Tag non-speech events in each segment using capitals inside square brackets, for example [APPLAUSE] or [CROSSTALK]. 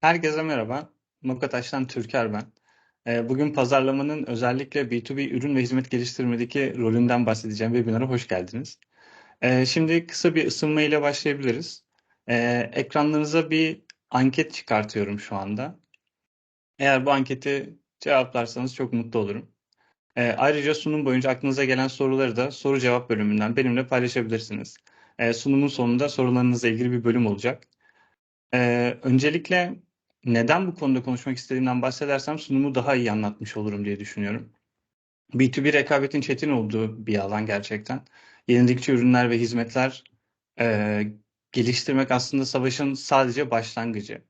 Herkese merhaba. Mokataş'tan Türker ben. Ee, Bugün pazarlamanın özellikle B2B ürün ve hizmet geliştirmedeki rolünden bahsedeceğim webinara hoş geldiniz. Ee, Şimdi kısa bir ısınma ile başlayabiliriz. Ee, Ekranlarınıza bir anket çıkartıyorum şu anda. Eğer bu anketi cevaplarsanız çok mutlu olurum. Ayrıca sunum boyunca aklınıza gelen soruları da soru cevap bölümünden benimle paylaşabilirsiniz. Sunumun sonunda sorularınızla ilgili bir bölüm olacak. Öncelikle neden bu konuda konuşmak istediğimden bahsedersem sunumu daha iyi anlatmış olurum diye düşünüyorum. B2B rekabetin çetin olduğu bir alan gerçekten. Yenilikçi ürünler ve hizmetler e, geliştirmek aslında savaşın sadece başlangıcı.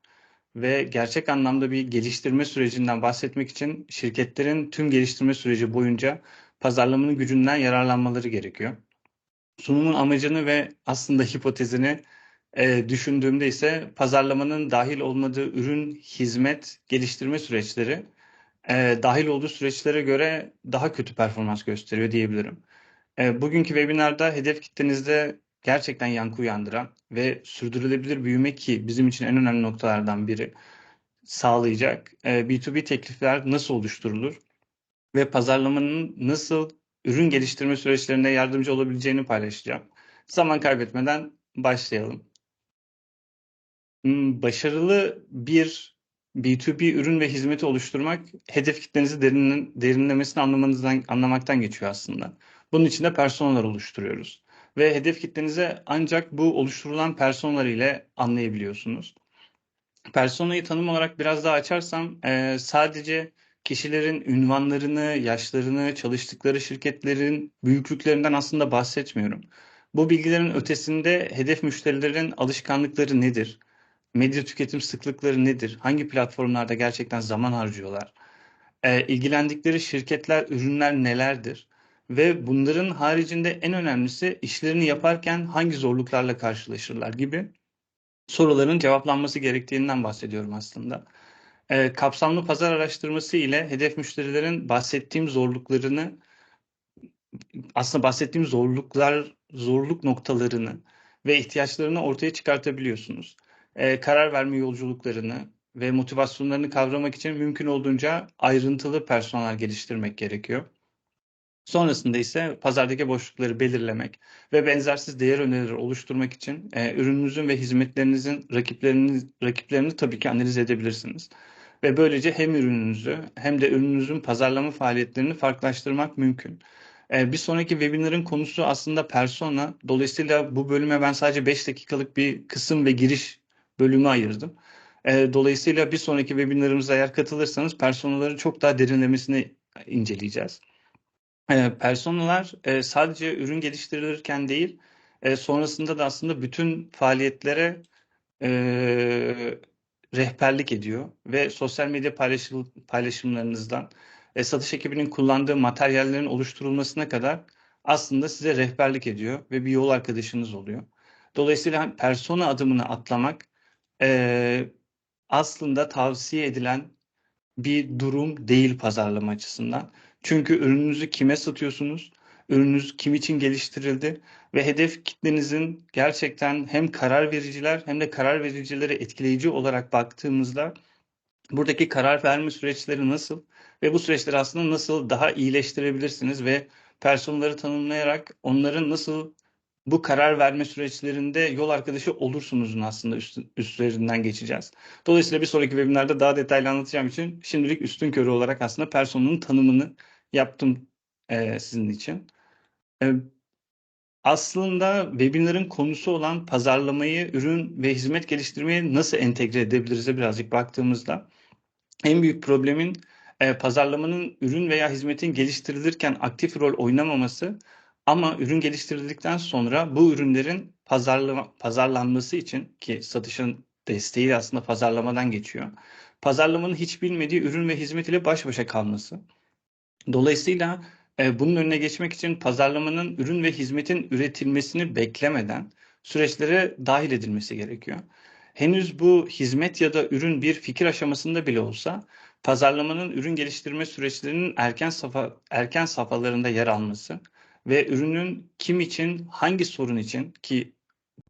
Ve gerçek anlamda bir geliştirme sürecinden bahsetmek için şirketlerin tüm geliştirme süreci boyunca pazarlamanın gücünden yararlanmaları gerekiyor. Sunumun amacını ve aslında hipotezini e, düşündüğümde ise pazarlamanın dahil olmadığı ürün, hizmet, geliştirme süreçleri e, dahil olduğu süreçlere göre daha kötü performans gösteriyor diyebilirim. E, bugünkü webinarda hedef kitlenizde gerçekten yankı uyandıran ve sürdürülebilir büyüme ki bizim için en önemli noktalardan biri sağlayacak e, B2B teklifler nasıl oluşturulur ve pazarlamanın nasıl ürün geliştirme süreçlerinde yardımcı olabileceğini paylaşacağım. Zaman kaybetmeden başlayalım. Hmm, başarılı bir B2B ürün ve hizmeti oluşturmak hedef kitlenizi derinin, derinlemesine anlamanızdan, anlamaktan geçiyor aslında. Bunun için de personalar oluşturuyoruz. Ve hedef kitlenize ancak bu oluşturulan personalar ile anlayabiliyorsunuz. Personayı tanım olarak biraz daha açarsam e, sadece kişilerin ünvanlarını, yaşlarını, çalıştıkları şirketlerin büyüklüklerinden aslında bahsetmiyorum. Bu bilgilerin ötesinde hedef müşterilerin alışkanlıkları nedir? Medya tüketim sıklıkları nedir? Hangi platformlarda gerçekten zaman harcıyorlar? E, ilgilendikleri şirketler, ürünler nelerdir? Ve bunların haricinde en önemlisi işlerini yaparken hangi zorluklarla karşılaşırlar gibi soruların cevaplanması gerektiğinden bahsediyorum aslında. E, kapsamlı pazar araştırması ile hedef müşterilerin bahsettiğim zorluklarını aslında bahsettiğim zorluklar, zorluk noktalarını ve ihtiyaçlarını ortaya çıkartabiliyorsunuz e, karar verme yolculuklarını ve motivasyonlarını kavramak için mümkün olduğunca ayrıntılı personel geliştirmek gerekiyor. Sonrasında ise pazardaki boşlukları belirlemek ve benzersiz değer önerileri oluşturmak için e, ürününüzün ve hizmetlerinizin rakiplerini, rakiplerini tabii ki analiz edebilirsiniz. Ve böylece hem ürününüzü hem de ürününüzün pazarlama faaliyetlerini farklılaştırmak mümkün. E, bir sonraki webinarın konusu aslında persona. Dolayısıyla bu bölüme ben sadece 5 dakikalık bir kısım ve giriş bölümü ayırdım. E, dolayısıyla bir sonraki webinarımıza eğer katılırsanız personaları çok daha derinlemesine inceleyeceğiz. E, personalar e, sadece ürün geliştirilirken değil, e, sonrasında da aslında bütün faaliyetlere e, rehberlik ediyor ve sosyal medya paylaşım, paylaşımlarınızdan e, satış ekibinin kullandığı materyallerin oluşturulmasına kadar aslında size rehberlik ediyor ve bir yol arkadaşınız oluyor. Dolayısıyla persona adımını atlamak e, aslında tavsiye edilen bir durum değil pazarlama açısından. Çünkü ürününüzü kime satıyorsunuz? Ürününüz kim için geliştirildi? Ve hedef kitlenizin gerçekten hem karar vericiler hem de karar vericileri etkileyici olarak baktığımızda buradaki karar verme süreçleri nasıl ve bu süreçleri aslında nasıl daha iyileştirebilirsiniz ve personelleri tanımlayarak onların nasıl bu karar verme süreçlerinde yol arkadaşı olursunuzun aslında üst, üstlerinden geçeceğiz. Dolayısıyla bir sonraki webinarda daha detaylı anlatacağım için şimdilik üstün körü olarak aslında personanın tanımını yaptım e, sizin için. E, aslında webinarın konusu olan pazarlamayı, ürün ve hizmet geliştirmeyi nasıl entegre edebiliriz birazcık baktığımızda en büyük problemin e, pazarlamanın ürün veya hizmetin geliştirilirken aktif rol oynamaması ama ürün geliştirildikten sonra bu ürünlerin pazarlama, pazarlanması için ki satışın desteği aslında pazarlamadan geçiyor. Pazarlamanın hiç bilmediği ürün ve hizmet ile baş başa kalması. Dolayısıyla e, bunun önüne geçmek için pazarlamanın ürün ve hizmetin üretilmesini beklemeden süreçlere dahil edilmesi gerekiyor. Henüz bu hizmet ya da ürün bir fikir aşamasında bile olsa pazarlamanın ürün geliştirme süreçlerinin erken safa erken safhalarında yer alması ve ürünün kim için, hangi sorun için ki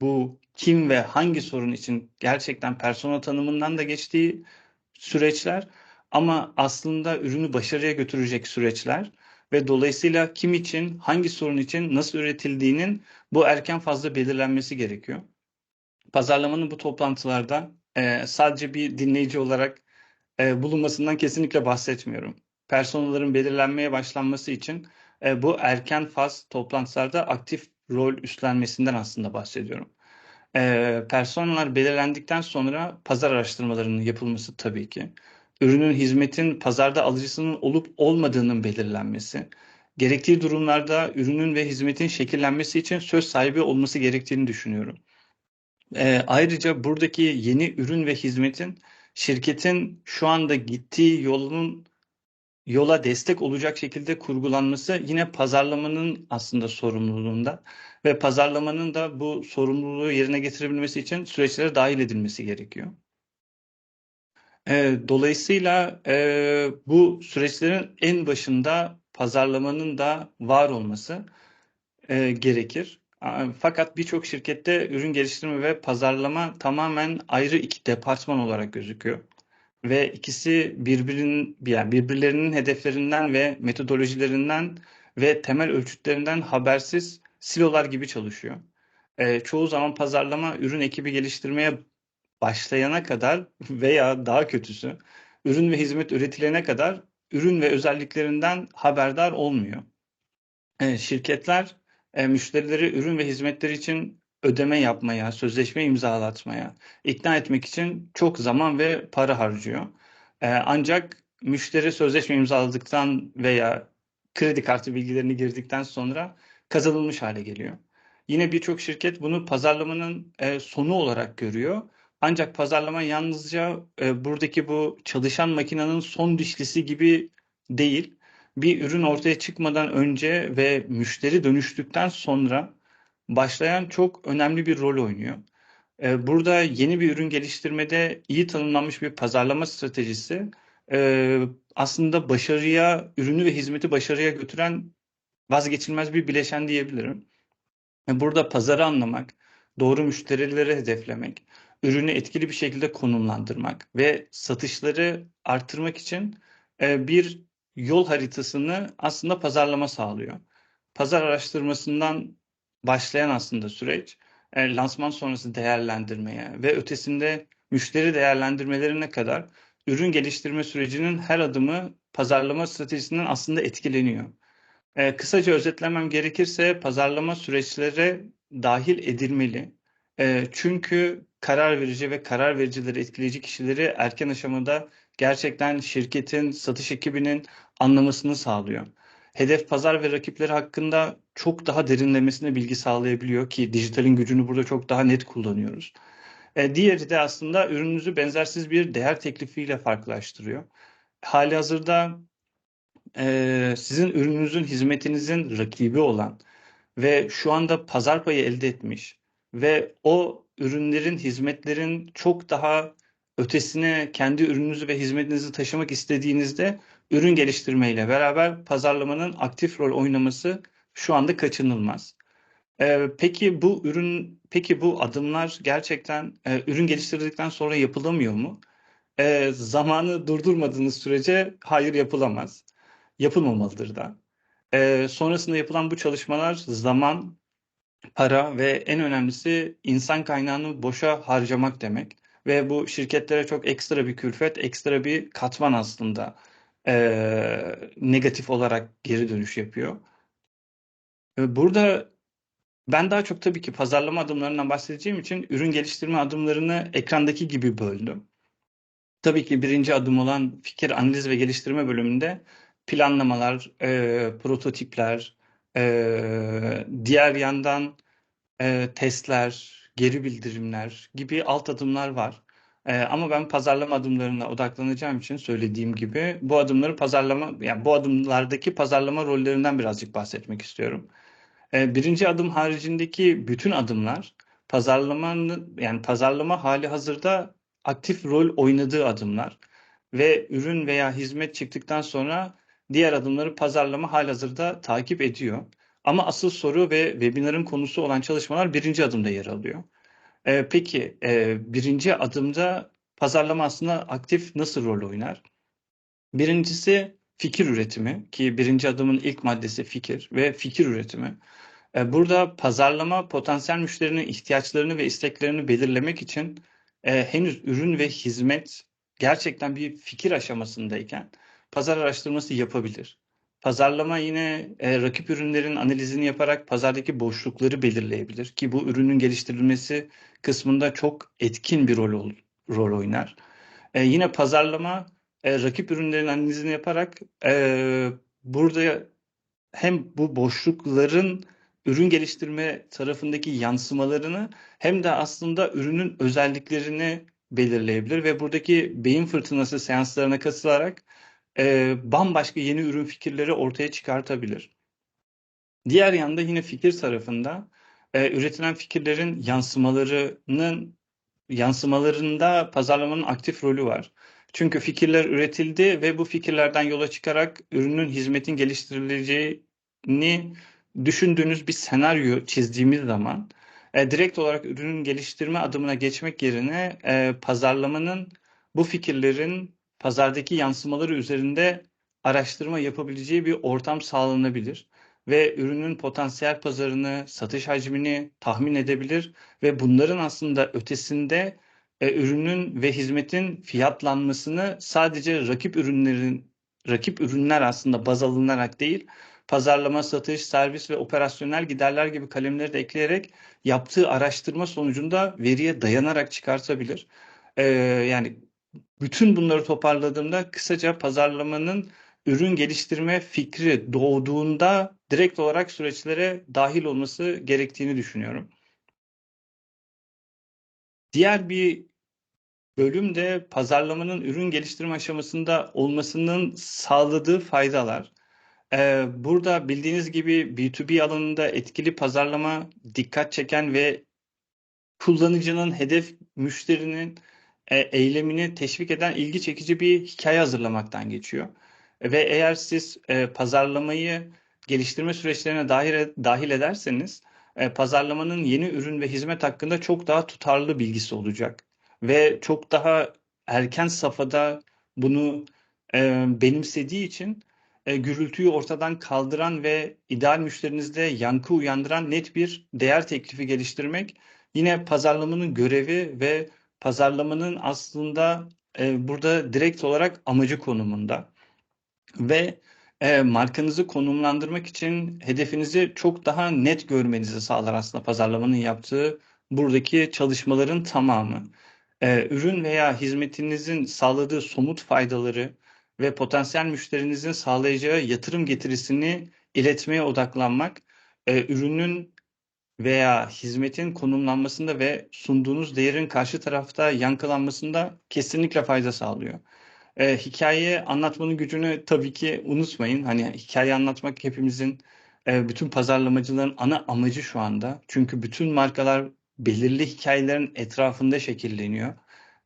bu kim ve hangi sorun için gerçekten persona tanımından da geçtiği süreçler ama aslında ürünü başarıya götürecek süreçler ve dolayısıyla kim için, hangi sorun için nasıl üretildiğinin bu erken fazla belirlenmesi gerekiyor. Pazarlamanın bu toplantılarda e, sadece bir dinleyici olarak e, bulunmasından kesinlikle bahsetmiyorum. Personaların belirlenmeye başlanması için e, bu erken faz toplantılarda aktif rol üstlenmesinden aslında bahsediyorum. E, personalar belirlendikten sonra pazar araştırmalarının yapılması tabii ki. Ürünün, hizmetin pazarda alıcısının olup olmadığının belirlenmesi. Gerektiği durumlarda ürünün ve hizmetin şekillenmesi için söz sahibi olması gerektiğini düşünüyorum. E, ayrıca buradaki yeni ürün ve hizmetin şirketin şu anda gittiği yolun yola destek olacak şekilde kurgulanması yine pazarlamanın aslında sorumluluğunda ve pazarlamanın da bu sorumluluğu yerine getirebilmesi için süreçlere dahil edilmesi gerekiyor. E, dolayısıyla e, bu süreçlerin en başında pazarlamanın da var olması e, gerekir. Fakat birçok şirkette ürün geliştirme ve pazarlama tamamen ayrı iki departman olarak gözüküyor. Ve ikisi birbirinin, yani birbirlerinin hedeflerinden ve metodolojilerinden ve temel ölçütlerinden habersiz silolar gibi çalışıyor. E, çoğu zaman pazarlama ürün ekibi geliştirmeye başlayana kadar [LAUGHS] veya daha kötüsü ürün ve hizmet üretilene kadar ürün ve özelliklerinden haberdar olmuyor. E, şirketler e, müşterileri ürün ve hizmetleri için ödeme yapmaya, sözleşme imzalatmaya, ikna etmek için çok zaman ve para harcıyor. E, ancak müşteri sözleşme imzaladıktan veya kredi kartı bilgilerini girdikten sonra kazanılmış hale geliyor. Yine birçok şirket bunu pazarlamanın e, sonu olarak görüyor. Ancak pazarlama yalnızca e, buradaki bu çalışan makinenin son dişlisi gibi değil bir ürün ortaya çıkmadan önce ve müşteri dönüştükten sonra başlayan çok önemli bir rol oynuyor. Ee, burada yeni bir ürün geliştirmede iyi tanımlanmış bir pazarlama stratejisi e, aslında başarıya, ürünü ve hizmeti başarıya götüren vazgeçilmez bir bileşen diyebilirim. Burada pazarı anlamak, doğru müşterileri hedeflemek, ürünü etkili bir şekilde konumlandırmak ve satışları arttırmak için e, bir yol haritasını aslında pazarlama sağlıyor. Pazar araştırmasından başlayan aslında süreç e, lansman sonrası değerlendirmeye ve ötesinde müşteri değerlendirmelerine kadar ürün geliştirme sürecinin her adımı pazarlama stratejisinden aslında etkileniyor. E, kısaca özetlemem gerekirse pazarlama süreçlere dahil edilmeli. E, çünkü karar verici ve karar vericileri etkileyici kişileri erken aşamada gerçekten şirketin, satış ekibinin anlamasını sağlıyor. Hedef pazar ve rakipleri hakkında çok daha derinlemesine bilgi sağlayabiliyor ki dijitalin gücünü burada çok daha net kullanıyoruz. E, diğeri de aslında ürününüzü benzersiz bir değer teklifiyle farklılaştırıyor. Hali hazırda e, sizin ürününüzün, hizmetinizin rakibi olan ve şu anda pazar payı elde etmiş ve o ürünlerin, hizmetlerin çok daha ötesine kendi ürününüzü ve hizmetinizi taşımak istediğinizde ürün geliştirmeyle beraber pazarlamanın aktif rol oynaması şu anda kaçınılmaz. Ee, peki bu ürün, peki bu adımlar gerçekten e, ürün geliştirdikten sonra yapılamıyor mu? E, zamanı durdurmadığınız sürece hayır yapılamaz. Yapılmamalıdır da. E, sonrasında yapılan bu çalışmalar zaman, para ve en önemlisi insan kaynağını boşa harcamak demek. Ve bu şirketlere çok ekstra bir külfet, ekstra bir katman aslında e, negatif olarak geri dönüş yapıyor. Burada ben daha çok tabii ki pazarlama adımlarından bahsedeceğim için ürün geliştirme adımlarını ekrandaki gibi böldüm. Tabii ki birinci adım olan fikir analiz ve geliştirme bölümünde planlamalar, e, prototipler, e, diğer yandan e, testler, geri bildirimler gibi alt adımlar var. Ee, ama ben pazarlama adımlarına odaklanacağım için söylediğim gibi bu adımları pazarlama yani bu adımlardaki pazarlama rollerinden birazcık bahsetmek istiyorum. Ee, birinci adım haricindeki bütün adımlar pazarlamanın yani pazarlama hali hazırda aktif rol oynadığı adımlar ve ürün veya hizmet çıktıktan sonra diğer adımları pazarlama hali hazırda takip ediyor. Ama asıl soru ve webinarın konusu olan çalışmalar birinci adımda yer alıyor. E, peki e, birinci adımda pazarlama aslında aktif nasıl rol oynar? Birincisi fikir üretimi ki birinci adımın ilk maddesi fikir ve fikir üretimi. E, burada pazarlama potansiyel müşterinin ihtiyaçlarını ve isteklerini belirlemek için e, henüz ürün ve hizmet gerçekten bir fikir aşamasındayken pazar araştırması yapabilir. Pazarlama yine e, rakip ürünlerin analizini yaparak pazardaki boşlukları belirleyebilir ki bu ürünün geliştirilmesi kısmında çok etkin bir rol rol oynar. E, yine pazarlama e, rakip ürünlerin analizini yaparak e, burada hem bu boşlukların ürün geliştirme tarafındaki yansımalarını hem de aslında ürünün özelliklerini belirleyebilir ve buradaki beyin fırtınası seanslarına katılarak e, bambaşka yeni ürün fikirleri ortaya çıkartabilir. Diğer yanda yine fikir tarafında e, üretilen fikirlerin yansımalarının yansımalarında pazarlamanın aktif rolü var. Çünkü fikirler üretildi ve bu fikirlerden yola çıkarak ürünün, hizmetin geliştirileceğini düşündüğünüz bir senaryo çizdiğimiz zaman e, direkt olarak ürünün geliştirme adımına geçmek yerine e, pazarlamanın bu fikirlerin pazardaki yansımaları üzerinde araştırma yapabileceği bir ortam sağlanabilir ve ürünün potansiyel pazarını, satış hacmini tahmin edebilir ve bunların aslında ötesinde e, ürünün ve hizmetin fiyatlanmasını sadece rakip ürünlerin rakip ürünler aslında baz alınarak değil, pazarlama, satış, servis ve operasyonel giderler gibi kalemleri de ekleyerek yaptığı araştırma sonucunda veriye dayanarak çıkartabilir. Ee, yani bütün bunları toparladığımda kısaca pazarlamanın ürün geliştirme fikri doğduğunda direkt olarak süreçlere dahil olması gerektiğini düşünüyorum. Diğer bir bölüm de pazarlamanın ürün geliştirme aşamasında olmasının sağladığı faydalar. Ee, burada bildiğiniz gibi B2B alanında etkili pazarlama dikkat çeken ve kullanıcının hedef müşterinin e, eylemini teşvik eden ilgi çekici bir hikaye hazırlamaktan geçiyor. Ve eğer siz e, pazarlamayı geliştirme süreçlerine dahil, dahil ederseniz e, pazarlamanın yeni ürün ve hizmet hakkında çok daha tutarlı bilgisi olacak. Ve çok daha erken safhada bunu e, benimsediği için e, gürültüyü ortadan kaldıran ve ideal müşterinizde yankı uyandıran net bir değer teklifi geliştirmek yine pazarlamanın görevi ve pazarlamanın aslında e, burada direkt olarak amacı konumunda ve e, markanızı konumlandırmak için hedefinizi çok daha net görmenizi sağlar aslında pazarlamanın yaptığı buradaki çalışmaların tamamı. E, ürün veya hizmetinizin sağladığı somut faydaları ve potansiyel müşterinizin sağlayacağı yatırım getirisini iletmeye odaklanmak, e, ürünün veya hizmetin konumlanmasında ve sunduğunuz değerin karşı tarafta yankılanmasında kesinlikle fayda sağlıyor. E, hikaye anlatmanın gücünü tabii ki unutmayın. Hani hikaye anlatmak hepimizin, e, bütün pazarlamacıların ana amacı şu anda. Çünkü bütün markalar belirli hikayelerin etrafında şekilleniyor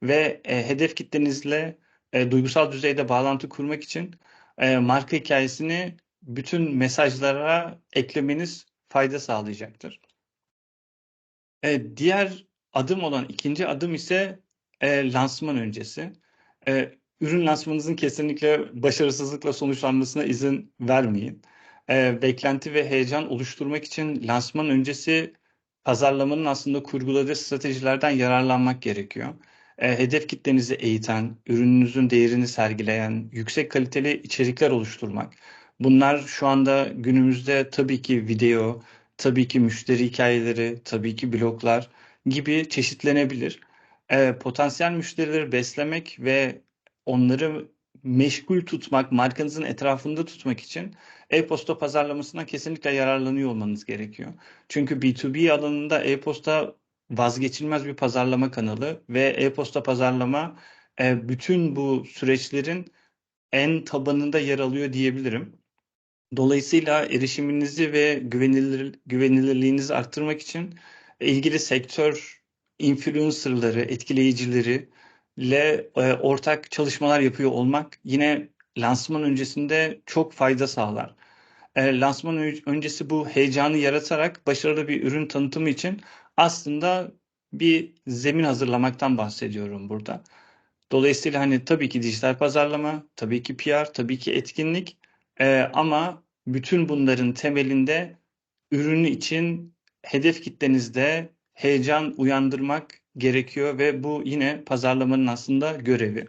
ve e, hedef kitlenizle e, duygusal düzeyde bağlantı kurmak için e, marka hikayesini bütün mesajlara eklemeniz fayda sağlayacaktır. E, diğer adım olan ikinci adım ise e, lansman öncesi. E, ürün lansmanınızın kesinlikle başarısızlıkla sonuçlanmasına izin vermeyin. E, beklenti ve heyecan oluşturmak için lansman öncesi pazarlamanın aslında kurguladığı stratejilerden yararlanmak gerekiyor. E, hedef kitlenizi eğiten, ürününüzün değerini sergileyen, yüksek kaliteli içerikler oluşturmak. Bunlar şu anda günümüzde tabii ki video, tabii ki müşteri hikayeleri, tabii ki bloglar gibi çeşitlenebilir. E, potansiyel müşterileri beslemek ve onları meşgul tutmak, markanızın etrafında tutmak için e-posta pazarlamasına kesinlikle yararlanıyor olmanız gerekiyor. Çünkü B2B alanında e-posta vazgeçilmez bir pazarlama kanalı ve e-posta pazarlama e, bütün bu süreçlerin en tabanında yer alıyor diyebilirim. Dolayısıyla erişiminizi ve güvenilir, güvenilirliğinizi arttırmak için ilgili sektör influencerları, etkileyicileri ile e, ortak çalışmalar yapıyor olmak yine lansman öncesinde çok fayda sağlar. e, lansman öncesi bu heyecanı yaratarak başarılı bir ürün tanıtımı için aslında bir zemin hazırlamaktan bahsediyorum burada. Dolayısıyla hani tabii ki dijital pazarlama, tabii ki PR, tabii ki etkinlik e, ama bütün bunların temelinde ürün için hedef kitlenizde heyecan uyandırmak gerekiyor ve bu yine pazarlamanın aslında görevi.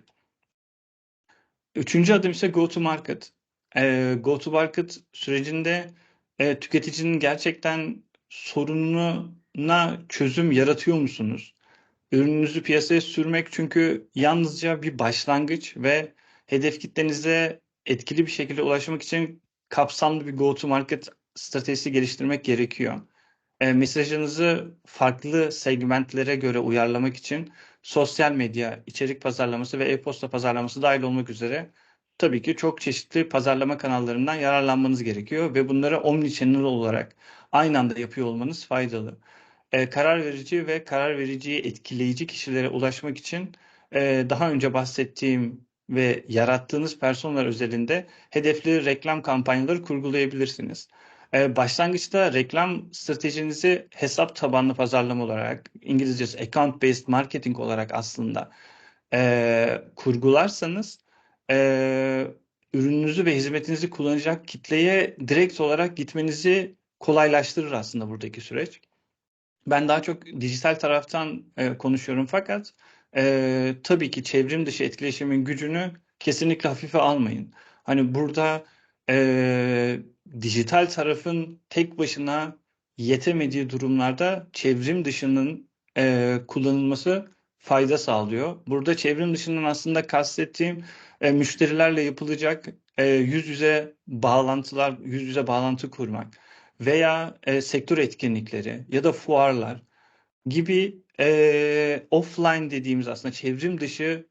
Üçüncü adım ise go to market. E, go to market sürecinde e, tüketicinin gerçekten sorununa çözüm yaratıyor musunuz? Ürününüzü piyasaya sürmek çünkü yalnızca bir başlangıç ve hedef kitlenize etkili bir şekilde ulaşmak için kapsamlı bir go to market stratejisi geliştirmek gerekiyor. E, mesajınızı farklı segmentlere göre uyarlamak için sosyal medya, içerik pazarlaması ve e-posta pazarlaması dahil olmak üzere tabii ki çok çeşitli pazarlama kanallarından yararlanmanız gerekiyor ve bunları omnichannel olarak aynı anda yapıyor olmanız faydalı. E, karar verici ve karar vericiyi etkileyici kişilere ulaşmak için e, daha önce bahsettiğim ve yarattığınız personeller özelinde hedefli reklam kampanyaları kurgulayabilirsiniz. Ee, başlangıçta reklam stratejinizi hesap tabanlı pazarlama olarak, İngilizcesi account based marketing olarak aslında e, kurgularsanız e, ürününüzü ve hizmetinizi kullanacak kitleye direkt olarak gitmenizi kolaylaştırır aslında buradaki süreç. Ben daha çok dijital taraftan e, konuşuyorum fakat e, tabii ki çevrim dışı etkileşimin gücünü kesinlikle hafife almayın. Hani burada e, dijital tarafın tek başına yetemediği durumlarda çevrim dışının e, kullanılması fayda sağlıyor. Burada çevrim dışından aslında kastettiğim e, müşterilerle yapılacak e, yüz yüze bağlantılar, yüz yüze bağlantı kurmak veya e, sektör etkinlikleri ya da fuarlar gibi e, offline dediğimiz aslında çevrim dışı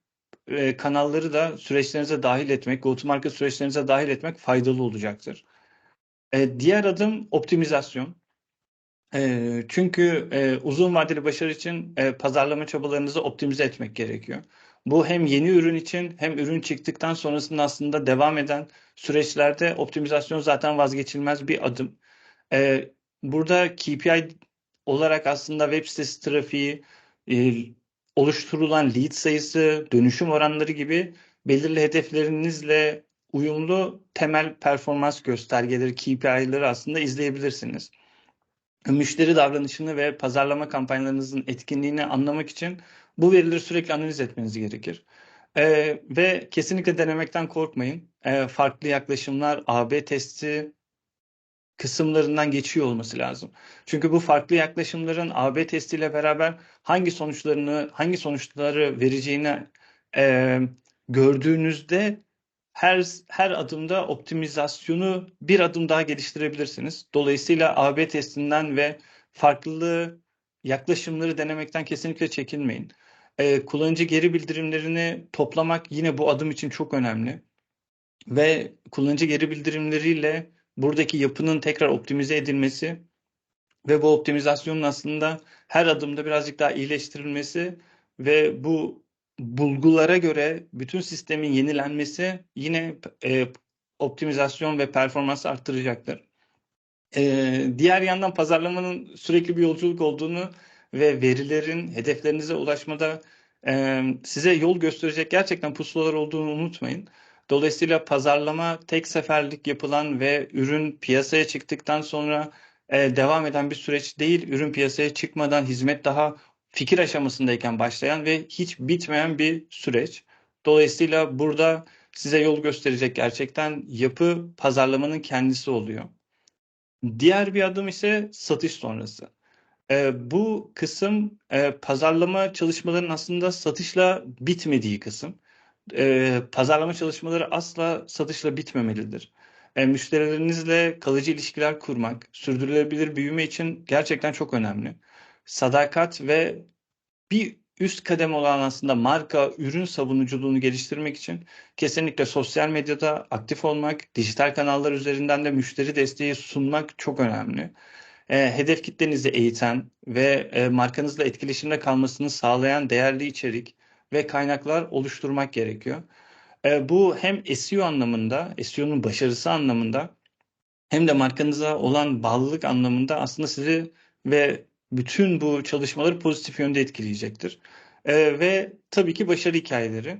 e, kanalları da süreçlerinize dahil etmek, go-to-market süreçlerinize dahil etmek faydalı olacaktır. E, diğer adım optimizasyon. E, çünkü e, uzun vadeli başarı için e, pazarlama çabalarınızı optimize etmek gerekiyor. Bu hem yeni ürün için hem ürün çıktıktan sonrasında aslında devam eden süreçlerde optimizasyon zaten vazgeçilmez bir adım. E, burada KPI olarak aslında web sitesi trafiği, e, oluşturulan lead sayısı, dönüşüm oranları gibi belirli hedeflerinizle uyumlu temel performans göstergeleri, KPI'leri aslında izleyebilirsiniz. Müşteri davranışını ve pazarlama kampanyalarınızın etkinliğini anlamak için bu verileri sürekli analiz etmeniz gerekir. Ee, ve kesinlikle denemekten korkmayın. Ee, farklı yaklaşımlar, AB testi kısımlarından geçiyor olması lazım. Çünkü bu farklı yaklaşımların AB testiyle beraber hangi sonuçlarını, hangi sonuçları vereceğini e, gördüğünüzde her her adımda optimizasyonu bir adım daha geliştirebilirsiniz. Dolayısıyla AB testinden ve farklı yaklaşımları denemekten kesinlikle çekinmeyin. Ee, kullanıcı geri bildirimlerini toplamak yine bu adım için çok önemli. Ve kullanıcı geri bildirimleriyle buradaki yapının tekrar optimize edilmesi ve bu optimizasyonun aslında her adımda birazcık daha iyileştirilmesi ve bu bulgulara göre bütün sistemin yenilenmesi yine e, optimizasyon ve performansı arttıracaktır. E, diğer yandan pazarlamanın sürekli bir yolculuk olduğunu ve verilerin hedeflerinize ulaşmada e, size yol gösterecek gerçekten pusulalar olduğunu unutmayın. Dolayısıyla pazarlama tek seferlik yapılan ve ürün piyasaya çıktıktan sonra e, devam eden bir süreç değil. Ürün piyasaya çıkmadan hizmet daha fikir aşamasındayken başlayan ve hiç bitmeyen bir süreç. Dolayısıyla burada size yol gösterecek gerçekten yapı pazarlamanın kendisi oluyor. Diğer bir adım ise satış sonrası. E, bu kısım e, pazarlama çalışmalarının aslında satışla bitmediği kısım. E, pazarlama çalışmaları asla satışla bitmemelidir. E, müşterilerinizle kalıcı ilişkiler kurmak, sürdürülebilir büyüme için gerçekten çok önemli sadakat ve bir üst kadem olan aslında marka, ürün savunuculuğunu geliştirmek için kesinlikle sosyal medyada aktif olmak, dijital kanallar üzerinden de müşteri desteği sunmak çok önemli. E, hedef kitlenizi eğiten ve e, markanızla etkileşimde kalmasını sağlayan değerli içerik ve kaynaklar oluşturmak gerekiyor. E, bu hem SEO anlamında, SEO'nun başarısı anlamında hem de markanıza olan bağlılık anlamında aslında sizi ve bütün bu çalışmaları pozitif yönde etkileyecektir. Ee, ve tabii ki başarı hikayeleri.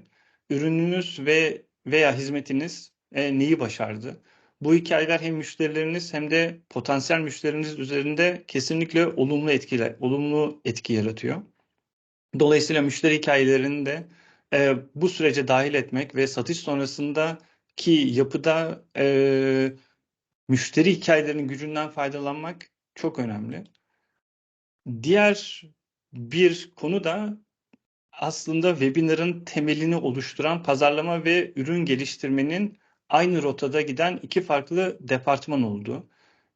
Ürününüz ve veya hizmetiniz e, neyi başardı? Bu hikayeler hem müşterileriniz hem de potansiyel müşteriniz üzerinde kesinlikle olumlu etkiler, olumlu etki yaratıyor. Dolayısıyla müşteri hikayelerini de e, bu sürece dahil etmek ve satış sonrasındaki yapıda e, müşteri hikayelerinin gücünden faydalanmak çok önemli. Diğer bir konu da aslında webinarın temelini oluşturan pazarlama ve ürün geliştirmenin aynı rotada giden iki farklı departman oldu.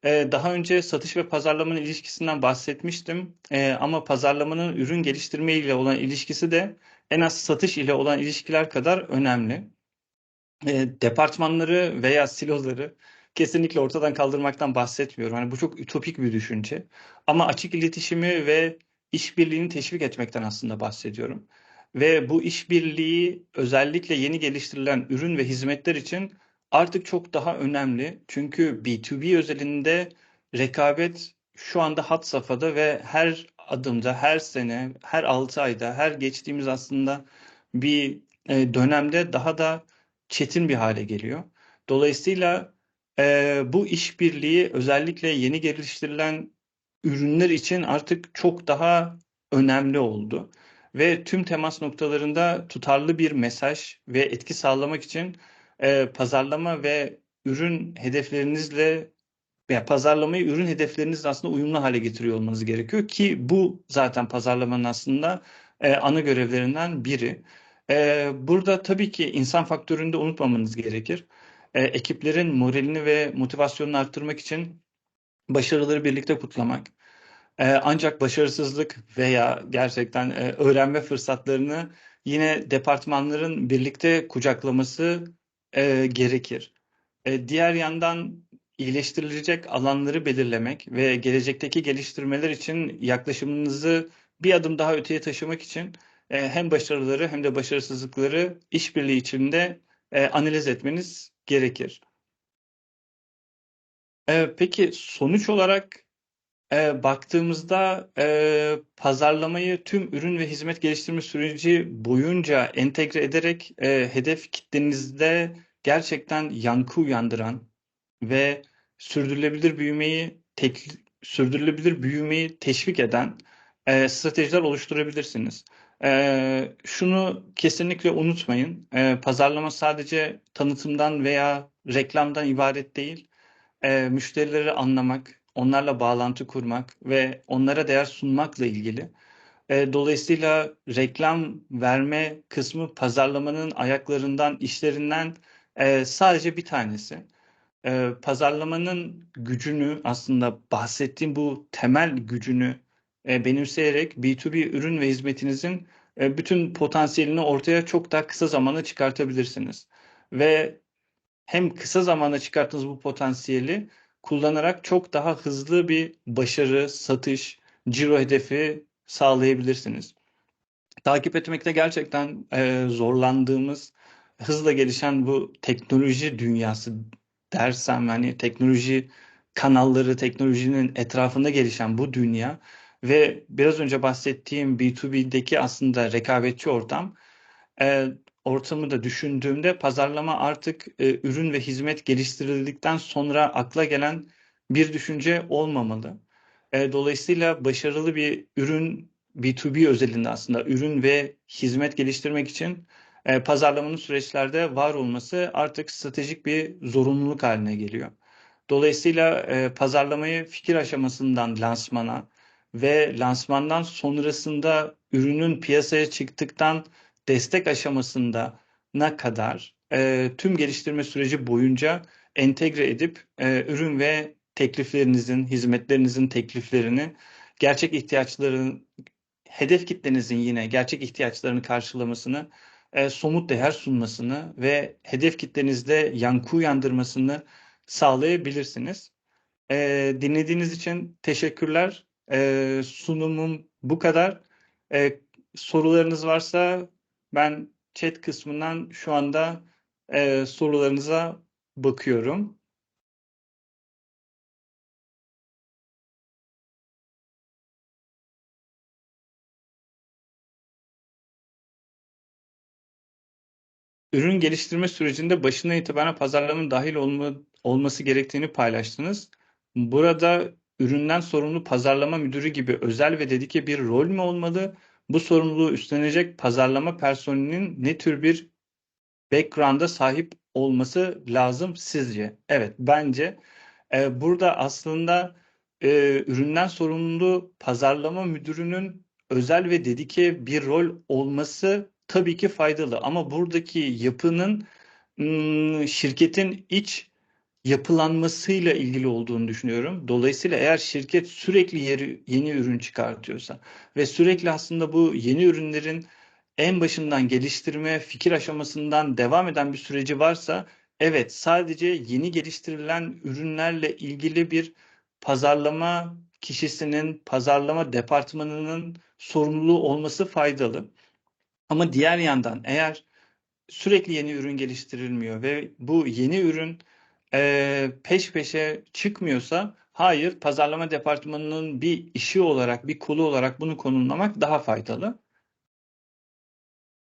Ee, daha önce satış ve pazarlamanın ilişkisinden bahsetmiştim ee, ama pazarlamanın ürün geliştirme ile olan ilişkisi de en az satış ile olan ilişkiler kadar önemli. Ee, departmanları veya siloları kesinlikle ortadan kaldırmaktan bahsetmiyorum. Hani bu çok ütopik bir düşünce. Ama açık iletişimi ve işbirliğini teşvik etmekten aslında bahsediyorum. Ve bu işbirliği özellikle yeni geliştirilen ürün ve hizmetler için artık çok daha önemli. Çünkü B2B özelinde rekabet şu anda had safhada ve her adımda, her sene, her 6 ayda, her geçtiğimiz aslında bir e, dönemde daha da çetin bir hale geliyor. Dolayısıyla e, bu işbirliği özellikle yeni geliştirilen ürünler için artık çok daha önemli oldu. Ve tüm temas noktalarında tutarlı bir mesaj ve etki sağlamak için e, pazarlama ve ürün hedeflerinizle veya pazarlamayı ürün hedeflerinizle aslında uyumlu hale getiriyor olmanız gerekiyor ki bu zaten pazarlamanın aslında e, ana görevlerinden biri. E, burada tabii ki insan faktörünü de unutmamanız gerekir. E, ekiplerin moralini ve motivasyonunu arttırmak için başarıları birlikte kutlamak. E, ancak başarısızlık veya gerçekten e, öğrenme fırsatlarını yine departmanların birlikte kucaklaması e, gerekir. E, diğer yandan iyileştirilecek alanları belirlemek ve gelecekteki geliştirmeler için yaklaşımınızı bir adım daha öteye taşımak için e, hem başarıları hem de başarısızlıkları işbirliği içinde e, analiz etmeniz gerekir. E, peki sonuç olarak e, baktığımızda e, pazarlamayı tüm ürün ve hizmet geliştirme süreci boyunca entegre ederek e, hedef kitlenizde gerçekten yankı uyandıran ve sürdürülebilir büyümeyi tek, sürdürülebilir büyümeyi teşvik eden e, stratejiler oluşturabilirsiniz. E, şunu kesinlikle unutmayın. E, pazarlama sadece tanıtımdan veya reklamdan ibaret değil. E, müşterileri anlamak, onlarla bağlantı kurmak ve onlara değer sunmakla ilgili. E, dolayısıyla reklam verme kısmı pazarlamanın ayaklarından, işlerinden e, sadece bir tanesi. E, pazarlamanın gücünü aslında bahsettiğim bu temel gücünü benimseyerek B2B ürün ve hizmetinizin bütün potansiyelini ortaya çok daha kısa zamanda çıkartabilirsiniz. Ve hem kısa zamanda çıkarttığınız bu potansiyeli kullanarak çok daha hızlı bir başarı, satış, ciro hedefi sağlayabilirsiniz. Takip etmekte gerçekten e, zorlandığımız, hızla gelişen bu teknoloji dünyası dersem yani teknoloji kanalları, teknolojinin etrafında gelişen bu dünya ve biraz önce bahsettiğim B2B'deki aslında rekabetçi ortam e, ortamı da düşündüğümde pazarlama artık e, ürün ve hizmet geliştirildikten sonra akla gelen bir düşünce olmamalı. E, dolayısıyla başarılı bir ürün B2B özelinde aslında ürün ve hizmet geliştirmek için e, pazarlamanın süreçlerde var olması artık stratejik bir zorunluluk haline geliyor. Dolayısıyla e, pazarlamayı fikir aşamasından lansmana ve lansmandan sonrasında ürünün piyasaya çıktıktan destek aşamasında ne kadar e, tüm geliştirme süreci boyunca entegre edip e, ürün ve tekliflerinizin, hizmetlerinizin tekliflerini gerçek ihtiyaçların, hedef kitlenizin yine gerçek ihtiyaçlarını karşılamasını, e, somut değer sunmasını ve hedef kitlenizde yankı uyandırmasını sağlayabilirsiniz. E, dinlediğiniz için teşekkürler. E, sunumum bu kadar. E, sorularınız varsa ben chat kısmından şu anda e, sorularınıza bakıyorum. Ürün geliştirme sürecinde başından itibaren pazarlamanın dahil olma, olması gerektiğini paylaştınız. Burada üründen sorumlu pazarlama müdürü gibi özel ve dedike bir rol mü olmalı bu sorumluluğu üstlenecek pazarlama personelinin ne tür bir background'a sahip olması lazım sizce? Evet, bence e, burada aslında e, üründen sorumlu pazarlama müdürünün özel ve dedike bir rol olması tabii ki faydalı. Ama buradaki yapının şirketin iç yapılanmasıyla ilgili olduğunu düşünüyorum. Dolayısıyla eğer şirket sürekli yeri, yeni ürün çıkartıyorsa ve sürekli aslında bu yeni ürünlerin en başından geliştirme, fikir aşamasından devam eden bir süreci varsa evet sadece yeni geliştirilen ürünlerle ilgili bir pazarlama kişisinin, pazarlama departmanının sorumluluğu olması faydalı. Ama diğer yandan eğer sürekli yeni ürün geliştirilmiyor ve bu yeni ürün e, peş peşe çıkmıyorsa hayır pazarlama departmanının bir işi olarak bir kolu olarak bunu konumlamak daha faydalı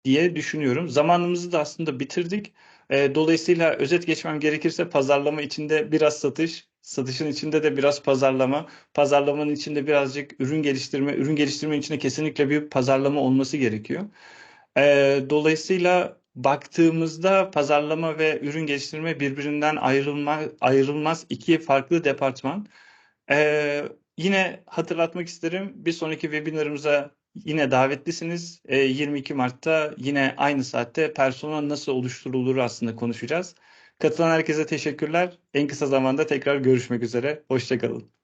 diye düşünüyorum. Zamanımızı da aslında bitirdik. E, dolayısıyla özet geçmem gerekirse pazarlama içinde biraz satış, satışın içinde de biraz pazarlama, pazarlamanın içinde birazcık ürün geliştirme, ürün geliştirme içinde kesinlikle bir pazarlama olması gerekiyor. E, dolayısıyla baktığımızda pazarlama ve ürün geliştirme birbirinden ayrılma, ayrılmaz iki farklı departman. Ee, yine hatırlatmak isterim bir sonraki webinarımıza yine davetlisiniz. Ee, 22 Mart'ta yine aynı saatte persona nasıl oluşturulur aslında konuşacağız. Katılan herkese teşekkürler. En kısa zamanda tekrar görüşmek üzere. Hoşçakalın.